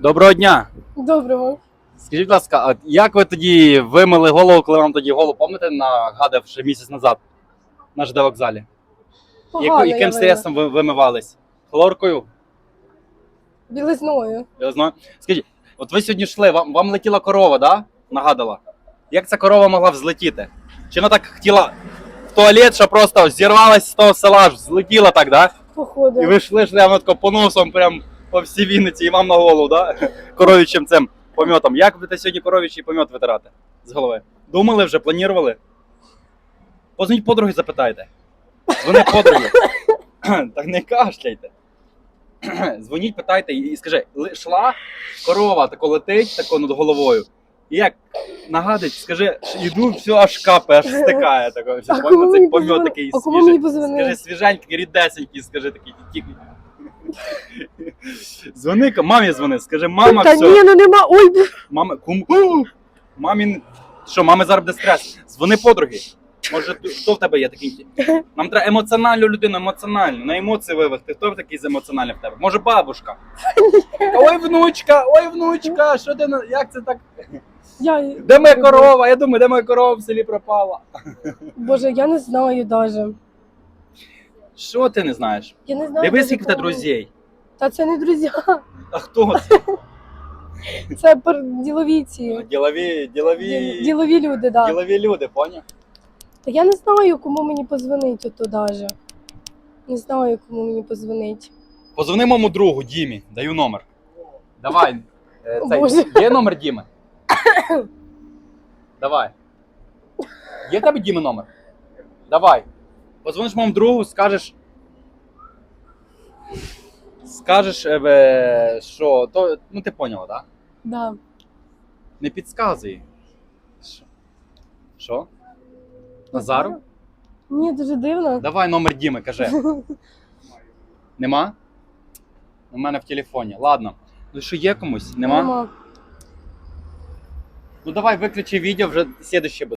Доброго дня! Доброго. Скажіть, будь ласка, а як ви тоді вимили голову, коли вам тоді голову, пам'ятаєте, нагадав ще місяць назад на ЖД вокзалі? Погано Яко- я яким вийла. средством ви вимивались? Хлоркою? Білизною. Я знаю. Скажіть, от ви сьогодні йшли, вам, вам летіла корова, да? Нагадала? Як ця корова могла взлетіти? Чи вона так хотіла в туалет, що просто зірвалась з того села, аж злетіла так, да? Походу. І ви йшли, йшли, а воно тако по носом прям по всій Вінниці і вам на голову, да? Коров'ячим цим помьотом. Як будете сьогодні коров'ячий помьот витирати з голови? Думали вже, планували? Позвоніть подруги, запитайте. Дзвони подруги. так не кашляйте. Дзвоніть, питайте і скажи, «Ли- йшла корова тако летить тако над головою. І як нагадить, скажи, йду, все аж капе, аж стикає тако. Все, А кому Цей помьот такий свіжий. Скажи свіженький, рідесенький, скажи такий тільки. Дзвони, мамі дзвони, скажи, мама, Та все. ні, ну нема. Ой, б- Мама, кум. У! Мамі. Що, мами зараз буде стрес. Дзвони подруги. Може, ти- хто в тебе є такий? Нам треба емоціональну людину, емоціональну, на емоції вивести. Хто такий з емоціональний в тебе? Може, бабушка? Ой, внучка, ой, внучка, що ти на- як це так? я... Де моя корова? Я думаю, де моя корова в селі пропала? Боже, я не знаю даже. Що ти не знаєш? Я не знаю. Дивись, скільки в тебе кого. друзей. Та це не друзі. А хто це? Це пер- ділові ці. Ділові, Ді- ділові, Ділові люди, да. ділові люди, поняв? Та я не знаю, кому мені позвонити то даже. Не знаю, кому мені позвонити. Позвони моєму другу Дімі, даю номер. Давай. Е, О, цей, Є номер Діми? Давай. Є в тебе Діми номер? Давай. Позвониш моєму другу, скажеш. Скажеш, е, що. То, ну ти поняла, так? Да? Да. Не підказуй. Що? Що? Назару? Ні, дуже дивно. Давай номер Діми, кажи. Нема? У мене в телефоні. Ладно. Ну що є комусь? Нема? Нема. Ну давай виключи відео, вже слідуще буде.